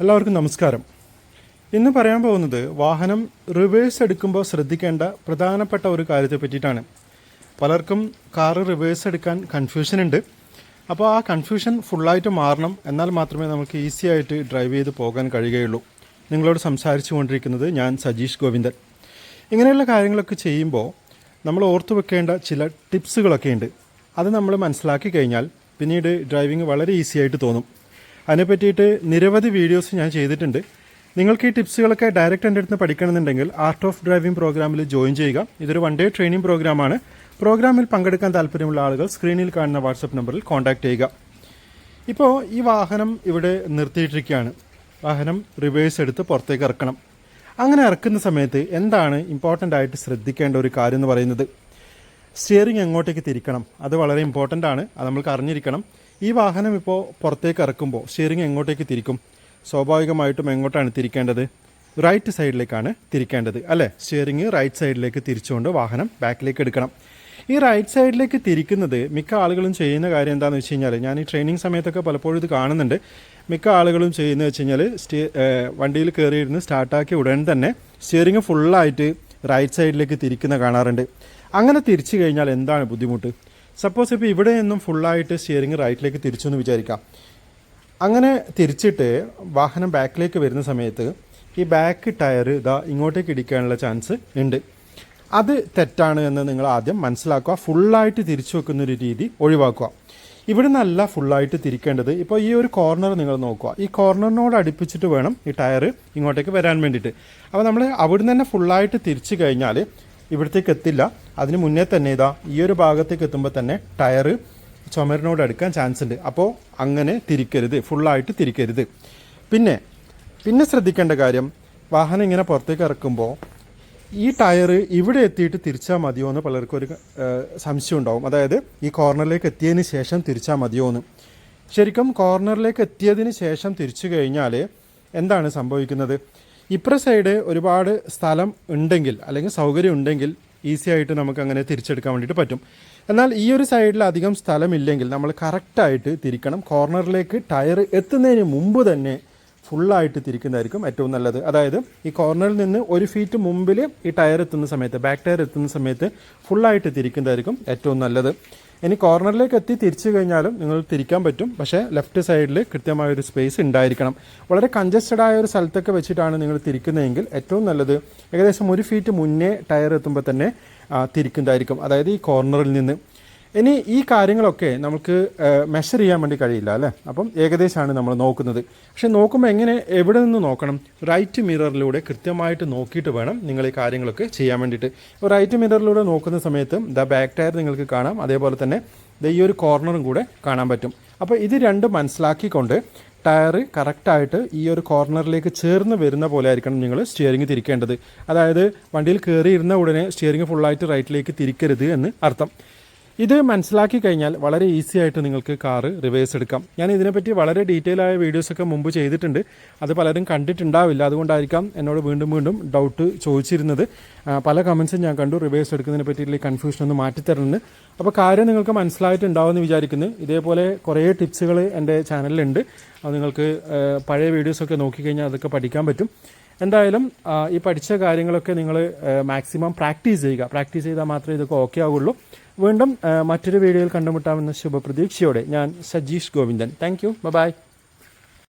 എല്ലാവർക്കും നമസ്കാരം. ഇന്ന് പറയാൻ പോകുന്നത് വാഹനം റിവേഴ്സ് എടുക്കുമ്പോൾ ശ്രദ്ധിക്കേണ്ട പ്രധാനപ്പെട്ട ഒരു കാര്യത്തെ പറ്റിയിട്ടാണ്. പലർക്കും കാറ് റിവേഴ്സ് എടുക്കാൻ കൺഫ്യൂഷൻ ഉണ്ട്. അപ്പോൾ ആ കൺഫ്യൂഷൻ ഫുള്ളായിട്ട് മാറണം. എന്നാൽ മാത്രമേ നമുക്ക് ഈസി ആയിട്ട് ഡ്രൈവ് ചെയ്ത് പോകാൻ കഴിയുകയുള്ളൂ. നിങ്ങളോട് സംസാരിച്ചു കൊണ്ടിരിക്കുന്നത് ഞാൻ സജീഷ് ഗോവിന്ദൻ. ഇങ്ങനെയുള്ള കാര്യങ്ങളൊക്കെ ചെയ്യുമ്പോൾ നമ്മൾ ഓർത്തു വെക്കേണ്ട ചില ടിപ്സുകളൊക്കെ ഉണ്ട്. അത് നമ്മൾ മനസ്സിലാക്കി കഴിഞ്ഞാൽ പിന്നീട് ഡ്രൈവിംഗ് വളരെ ഈസി ആയിട്ട് തോന്നും. അതിനെ പറ്റിയിട്ട് നിരവധി വീഡിയോസ് ഞാൻ ചെയ്തിട്ടുണ്ട്. നിങ്ങൾക്ക് ഈ ടിപ്സുകളൊക്കെ ഡയറക്റ്റ് എന്റെ അടുത്ത് പഠിക്കണമെന്നുണ്ടെങ്കിൽ ആർട്ട് ഓഫ് ഡ്രൈവിംഗ് പ്രോഗ്രാമിൽ ജോയിൻ ചെയ്യുക. ഇതൊരു വൺ ഡേ ട്രെയിനിങ് പ്രോഗ്രാമാണ് പ്രോഗ്രാമിൽ പങ്കെടുക്കാൻ താല്പര്യമുള്ള ആളുകൾ സ്ക്രീനിൽ കാണുന്ന വാട്സപ്പ് നമ്പറിൽ കോൺടാക്ട് ചെയ്യുക. ഇപ്പോൾ ഈ വാഹനം ഇവിടെ നിർത്തിയിട്ടിരിക്കുകയാണ്. വാഹനം റിവേഴ്സ് എടുത്ത് പുറത്തേക്ക് ഇറക്കണം. അങ്ങനെ ഇറക്കുന്ന സമയത്ത് എന്താണ് ഇമ്പോർട്ടന്റ് ആയിട്ട് ശ്രദ്ധിക്കേണ്ട ഒരു കാര്യം എന്ന് പറയുന്നത്? സ്റ്റിയറിംഗ് എങ്ങോട്ടേക്ക് തിരിക്കണം? അത് വളരെ ഇമ്പോർട്ടന്റ് ആണ്. അത് നമ്മൾക്ക് അറിഞ്ഞിരിക്കണം. ഈ വാഹനം ഇപ്പോൾ പുറത്തേക്ക് ഇറക്കുമ്പോൾ സ്റ്റിയറിംഗ് എങ്ങോട്ടേക്ക് തിരിക്കും? സ്വാഭാവികമായിട്ടും എങ്ങോട്ടാണ് തിരിക്കേണ്ടത്? റൈറ്റ് സൈഡിലേക്കാണ് തിരിക്കേണ്ടത് അല്ലേ? സ്റ്റിയറിംഗ് റൈറ്റ് സൈഡിലേക്ക് തിരിച്ചുകൊണ്ട് വാഹനം ബാക്കിലേക്ക് എടുക്കണം. ഈ റൈറ്റ് സൈഡിലേക്ക് തിരിക്കുന്നത് മിക്ക ആളുകളും ചെയ്യുന്ന കാര്യം എന്താണെന്ന് വെച്ച് കഴിഞ്ഞാൽ ഞാൻ ഈ ട്രെയിനിങ് സമയത്തൊക്കെ പലപ്പോഴും ഇത് കാണുന്നുണ്ട്. മിക്ക ആളുകളും ചെയ്യുന്നത് വെച്ച് കഴിഞ്ഞാൽ സ്റ്റേ വണ്ടിയിൽ കയറിയിരുന്ന് സ്റ്റാർട്ടാക്കിയ ഉടൻ തന്നെ സ്റ്റിയറിംഗ് ഫുള്ളായിട്ട് റൈറ്റ് സൈഡിലേക്ക് തിരിക്കുന്ന കാണാറുണ്ട്. അങ്ങനെ തിരിച്ചു കഴിഞ്ഞാൽ എന്താണ് ബുദ്ധിമുട്ട്? സപ്പോസ് ഇപ്പോൾ ഇവിടെ നിന്നും ഫുള്ളായിട്ട് സ്റ്റിയറിംഗ് റൈറ്റിലേക്ക് തിരിച്ചു എന്ന് വിചാരിക്കാം. അങ്ങനെ തിരിച്ചിട്ട് വാഹനം ബാക്കിലേക്ക് വരുന്ന സമയത്ത് ഈ ബാക്ക് ടയർ ഇതാ ഇങ്ങോട്ടേക്ക് ഇടിക്കാനുള്ള ചാൻസ് ഉണ്ട്. അത് തെറ്റാണ് എന്ന് നിങ്ങൾ ആദ്യം മനസ്സിലാക്കുക. ഫുള്ളായിട്ട് തിരിച്ചു വെക്കുന്ന ഒരു രീതി ഒഴിവാക്കുക. ഇവിടെ നിന്നല്ല ഫുള്ളായിട്ട് തിരിക്കേണ്ടത് ഇപ്പോൾ ഈ ഒരു കോർണർ നിങ്ങൾ നോക്കുക. ഈ കോർണറിനോട് അടുപ്പിച്ചിട്ട് വേണം ഈ ടയർ ഇങ്ങോട്ടേക്ക് വരാൻ വേണ്ടിയിട്ട്. അപ്പോൾ നമ്മൾ അവിടുന്ന് തന്നെ ഫുള്ളായിട്ട് തിരിച്ചു കഴിഞ്ഞാൽ ഇവിടത്തേക്ക് എത്തില്ല. അതിന് മുന്നേ തന്നെ ഇതാ ഈ ഒരു ഭാഗത്തേക്ക് എത്തുമ്പോൾ തന്നെ ടയർ ചുമരിനോട് അടുക്കാൻ ചാൻസ് ഉണ്ട്. അപ്പോൾ അങ്ങനെ തിരിക്കരുത്. ഫുള്ളായിട്ട് തിരിക്കരുത്. പിന്നെ പിന്നെ ശ്രദ്ധിക്കേണ്ട കാര്യം വാഹനം ഇങ്ങനെ പുറത്തേക്ക് ഇറക്കുമ്പോൾ ഈ ടയർ ഇവിടെ എത്തിയിട്ട് തിരിച്ചാൽ മതിയോ എന്ന് പലർക്കും ഒരു സംശയം ഉണ്ടാവും. അതായത് ഈ കോർണറിലേക്ക് എത്തിയതിന് ശേഷം തിരിച്ചാൽ മതിയോ എന്ന്. ശരിക്കും കോർണറിലേക്ക് എത്തിയതിന് ശേഷം തിരിച്ചു കഴിഞ്ഞാൽ എന്താണ് സംഭവിക്കുന്നത്? ഇപ്പുറ സൈഡ് ഒരുപാട് സ്ഥലം ഉണ്ടെങ്കിൽ അല്ലെങ്കിൽ സൗകര്യം ഉണ്ടെങ്കിൽ ഈസി ആയിട്ട് നമുക്ക് അങ്ങനെ തിരിച്ചെടുക്കാൻ വേണ്ടിയിട്ട് പറ്റും. എന്നാൽ ഈ ഒരു സൈഡിൽ അധികം സ്ഥലമില്ലെങ്കിൽ നമ്മൾ കറക്റ്റായിട്ട് തിരിക്കണം. കോർണറിലേക്ക് ടയർ എത്തുന്നതിന് മുമ്പ് തന്നെ ഫുള്ളായിട്ട് തിരിക്കുന്നതായിരിക്കും ഏറ്റവും നല്ലത്. അതായത് ഈ കോർണറിൽ നിന്ന് ഒരു ഫീറ്റ് മുമ്പിൽ ഈ ടയർ എത്തുന്ന സമയത്ത് ബാക്ക് ടയർ എത്തുന്ന സമയത്ത് ഫുള്ളായിട്ട് തിരിക്കുന്നതായിരിക്കും ഏറ്റവും നല്ലത്. ഇനി കോർണറിലേക്ക് എത്തി തിരിച്ചു കഴിഞ്ഞാലും നിങ്ങൾ തിരിക്കാൻ പറ്റും. പക്ഷേ ലെഫ്റ്റ് സൈഡിൽ കൃത്യമായ ഒരു സ്പേസ് ഉണ്ടായിരിക്കണം. വളരെ കൺജസ്റ്റഡ് ആയ ഒരു സ്ഥലത്തൊക്കെ വെച്ചിട്ടാണ് നിങ്ങൾ തിരിക്കുന്നതെങ്കിൽ ഏറ്റവും നല്ലത് ഏകദേശം ഒരു ഫീറ്റ് മുന്നേ ടയർ എത്തുമ്പോൾ തന്നെ തിരിക്കുന്നതായിരിക്കും. അതായത് ഈ കോർണറിൽ നിന്ന്. ഇനി ഈ കാര്യങ്ങളൊക്കെ നമുക്ക് മെഷർ ചെയ്യാൻ വേണ്ടി കഴിയില്ല അല്ലേ? അപ്പം ഏകദേശമാണ് നമ്മൾ നോക്കുന്നത്. പക്ഷെ നോക്കുമ്പോൾ എങ്ങനെ എവിടെ നിന്ന് നോക്കണം? റൈറ്റ് മിററിലൂടെ കൃത്യമായിട്ട് നോക്കിയിട്ട് വേണം നിങ്ങൾ ഈ കാര്യങ്ങളൊക്കെ ചെയ്യാൻ വേണ്ടിയിട്ട്. അപ്പോൾ റൈറ്റ് മിററിലൂടെ നോക്കുന്ന സമയത്ത് ദ ബാക്ക് ടയർ നിങ്ങൾക്ക് കാണാം. അതേപോലെ തന്നെ ദ ഈ ഒരു കോർണറും കൂടെ കാണാൻ പറ്റും. അപ്പോൾ ഇത് രണ്ടും മനസ്സിലാക്കിക്കൊണ്ട് ടയർ കറക്റ്റായിട്ട് ഈ ഒരു കോർണറിലേക്ക് ചേർന്ന് വരുന്ന പോലെ ആയിരിക്കണം നിങ്ങൾ സ്റ്റിയറിംഗ് തിരിക്കേണ്ടത്. അതായത് വണ്ടിയിൽ കയറിയിരുന്ന ഉടനെ സ്റ്റിയറിംഗ് ഫുള്ളായിട്ട് റൈറ്റിലേക്ക് തിരിക്കരുത് എന്ന് അർത്ഥം. ഇത് മനസ്സിലാക്കി കഴിഞ്ഞാൽ വളരെ ഈസി ആയിട്ട് നിങ്ങൾക്ക് കാറ് റിവേഴ്സ് എടുക്കാം. ഞാൻ ഇതിനെപ്പറ്റി വളരെ ഡീറ്റെയിൽ ആയ വീഡിയോസൊക്കെ മുമ്പ് ചെയ്തിട്ടുണ്ട്. അത് പലരും കണ്ടിട്ടുണ്ടാവില്ല. അതുകൊണ്ടായിരിക്കാം എന്നോട് വീണ്ടും വീണ്ടും ഡൗട്ട് ചോദിച്ചിരുന്നത്. പല കമൻസും ഞാൻ കണ്ടു. റിവേഴ്സ് എടുക്കുന്നതിനെ പറ്റിയിട്ടുള്ള കൺഫ്യൂഷൻ ഒന്ന് മാറ്റിത്തരണമെന്ന്. അപ്പോൾ കാര്യം നിങ്ങൾക്ക് മനസ്സിലായിട്ടുണ്ടാവുമെന്ന് വിചാരിക്കുന്നു. ഇതേപോലെ കുറേ ടിപ്സുകൾ എന്റെ ചാനലിലുണ്ട് അത് നിങ്ങൾക്ക് പഴയ വീഡിയോസൊക്കെ നോക്കിക്കഴിഞ്ഞാൽ അതൊക്കെ പഠിക്കാൻ പറ്റും. എന്തായാലും ഈ പഠിച്ച കാര്യങ്ങളൊക്കെ നിങ്ങൾ മാക്സിമം പ്രാക്ടീസ് ചെയ്യുക. പ്രാക്ടീസ് ചെയ്താൽ മാത്രമേ ഇതൊക്കെ ഓക്കെ ആവുള്ളൂ. വീണ്ടും മറ്റൊരു വീഡിയോയിൽ കണ്ടുമുട്ടാമെന്ന ശുഭപ്രതീക്ഷയോടെ ഞാൻ Sajeesh Govindan. Thank you bye